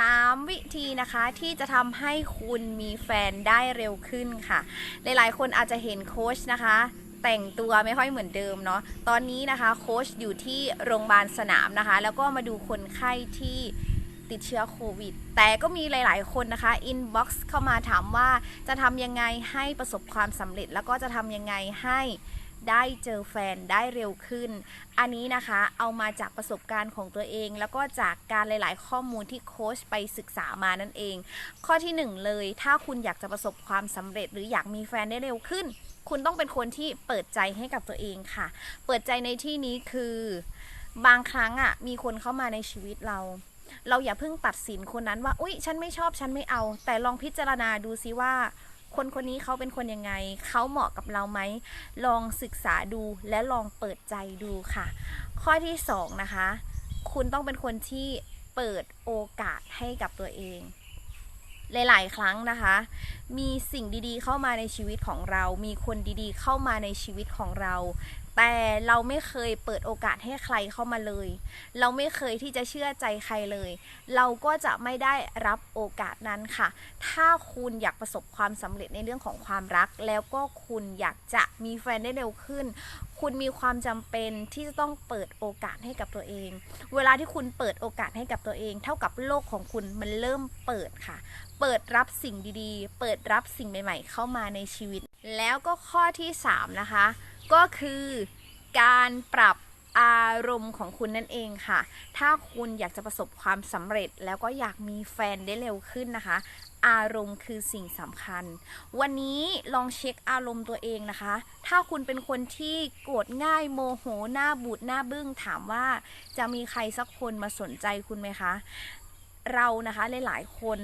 3 วิธีนะคะที่จะทำให้คุณมีแฟนได้เร็วขึ้นค่ะ หลายๆ คนอาจจะเห็นโค้ชนะคะ แต่งตัวไม่ค่อยเหมือนเดิมเนาะตอนนี้นะคะโค้ชอยู่ที่โรงพยาบาลสนามนะคะ แล้วก็มาดูคนไข้ที่ติดเชื้อโควิด แต่ก็มีหลาย ๆ คนนะคะอินบ็อกซ์เข้ามาถามว่าจะทำยังไงให้ประสบความสำเร็จ แล้วก็จะทำยังไงให้ ได้เจอแฟนได้เร็วขึ้น อันนี้นะคะเอามาจากประสบการณ์ของตัวเอง แล้วก็จากการหลาย ๆ ข้อมูลที่โค้ชไปศึกษามานั่นเอง ข้อที่หนึ่งเลย ถ้าคุณอยากจะประสบความสำเร็จ หรืออยากมีแฟนได้เร็วขึ้น คุณต้องเป็นคนที่เปิดใจให้กับตัวเองค่ะ เปิดใจในที่นี้คือบางครั้งอะ่ะมีคนเข้ามาในชีวิตเรา เราอย่าเพิ่งตัดสินคนนั้นว่าอุ๊ย ฉันไม่ชอบฉันไม่เอา แต่ลองพิจารณาดูซิว่า คนคนนี้เขาเป็นคนยังไง เขาเหมาะกับเราไหม ลองศึกษาดูและลองเปิดใจดูค่ะ ข้อที่สองนะคะ คุณต้องเป็นคนที่เปิดโอกาสให้กับตัวเอง หลายๆ ครั้งนะคะ มีสิ่งดีๆ เข้ามาในชีวิตของเรา มีคนดีๆ เข้ามาในชีวิตของเรา แต่เราไม่เคยเปิดโอกาสให้ใครเข้ามาเลย เราไม่เคยที่จะเชื่อใจใครเลย เราก็จะไม่ได้รับโอกาสนั้นค่ะ ถ้าคุณอยากประสบความสำเร็จในเรื่องของความรัก แล้วก็คุณอยากจะมีแฟนได้เร็วขึ้น คุณมีความจำเป็นที่จะต้องเปิดโอกาสให้กับตัวเอง เวลาที่คุณเปิดโอกาสให้กับตัวเอง เท่ากับโลกของคุณมันเริ่มเปิดค่ะ เปิดรับสิ่งดีๆ เปิดรับสิ่งใหม่ ๆ เข้ามาในชีวิต แล้วก็ข้อที่ 3 นะคะ ก็คือการปรับอารมณ์ของคุณนั่นเองค่ะ ถ้าคุณอยากจะประสบความสำเร็จแล้วก็อยากมีแฟนได้เร็วขึ้นนะคะ อารมณ์คือสิ่งสำคัญ วันนี้ลองเช็คอารมณ์ตัวเองนะคะ ถ้าคุณเป็นคนที่โกรธง่ายโมโหหน้าบูดหน้าบึ้งถามว่าจะมีใครสักคนมาสนใจคุณไหมคะ เรานะคะหลายๆคน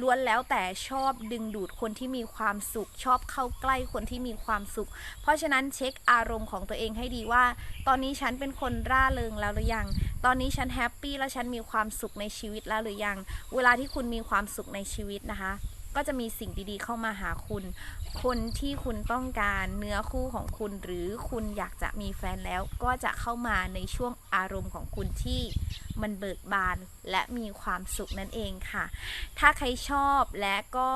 ล้วนแล้วแต่ชอบดึงดูดคนที่มีความสุข ชอบเข้าใกล้คนที่มีความสุข เพราะฉะนั้นเช็คอารมณ์ของตัวเองให้ดีว่า ตอนนี้ฉันเป็นคนร่าเริงแล้วหรือยัง ตอนนี้ฉันแฮปปี้แล้วฉันมีความสุขในชีวิตแล้วหรือยัง เวลาที่คุณมีความสุขในชีวิตนะคะ ก็จะมีสิ่งดีๆเข้ามาหาคุณ คนที่คุณต้องการเนื้อคู่ของคุณ หรือคุณอยากจะมีแฟนแล้ว ก็จะเข้ามาในช่วงอารมณ์ของคุณที่มันเบิกบานและมีความสุขนั่นเองค่ะ ถ้าใครชอบและก็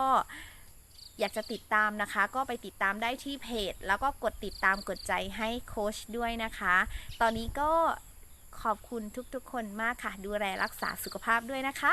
อยากจะติดตามนะคะ ก็ไปติดตามได้ที่เพจ แล้วก็กดติดตามกดใจให้โค้ชด้วยนะคะ ตอนนี้ก็ขอบคุณทุกๆคนมากค่ะ ดูแลรักษาสุขภาพด้วยนะคะ